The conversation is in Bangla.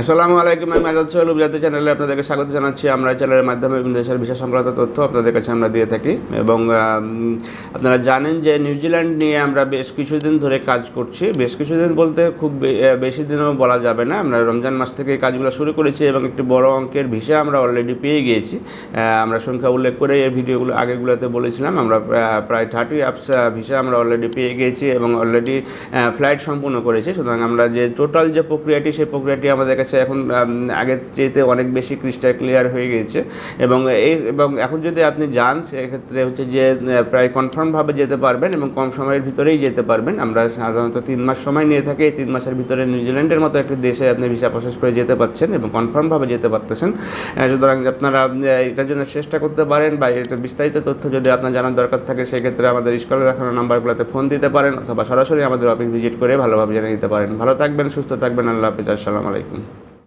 আসসালামু আলাইকুম, আমি আজাদ সোহেল উপজাতি চ্যানেলে আপনাদেরকে স্বাগত জানাচ্ছি। আমরা চ্যানেলের মাধ্যমে দেশের বিশেষ সংক্রান্ত তথ্য আপনাদের কাছে আমরা দিয়ে থাকি এবং আপনারা জানেন যে নিউজিল্যান্ড নিয়ে আমরা বেশ কিছুদিন ধরে কাজ করছি। বেশ কিছুদিন বলতে খুব বেশি দিনও বলা যাবে না। আমরা রমজান মাস থেকে কাজগুলো শুরু করেছি এবং একটি বড় অঙ্কের ভিসা আমরা অলরেডি পেয়ে গিয়েছি। আমরা সংখ্যা উল্লেখ করে এই ভিডিওগুলো আগেগুলোতে বলেছিলাম। আমরা প্রায় থার্টি অ্যাপস ভিসা আমরা অলরেডি পেয়ে গিয়েছি এবং অলরেডি ফ্লাইট সম্পূর্ণ করেছি। সুতরাং আমরা যে টোটাল যে প্রক্রিয়াটি, সেই প্রক্রিয়াটি আমাদের কাছে এখন আগের চেয়েতে অনেক বেশি ক্রিস্টাল ক্লিয়ার হয়ে গেছে। এবং এই, এবং এখন যদি আপনি যান, সেক্ষেত্রে হচ্ছে যে প্রায় কনফার্মভাবে যেতে পারবেন এবং কম সময়ের ভিতরেই যেতে পারবেন। আমরা সাধারণত তিন মাস সময় নিয়ে থাকি। এই তিন মাসের ভিতরে নিউজিল্যান্ডের মতো একটি দেশে আপনি ভিসা প্রসেস করে যেতে পারছেন এবং কনফার্মভাবে যেতে পারতেছেন। সুতরাং আপনারা এটার জন্য চেষ্টা করতে পারেন বা এটা বিস্তারিত তথ্য যদি আপনার জানার দরকার থাকে, সেক্ষেত্রে আমাদের স্কুলে দেখানো নাম্বারগুলোতে ফোন দিতে পারেন অথবা সরাসরি আমাদের অফিস ভিজিট করে ভালোভাবে জেনে নিতে পারেন। ভালো থাকবেন, সুস্থ থাকবেন। আল্লাহ হাফিজ। আসসালামু আলাইকুম।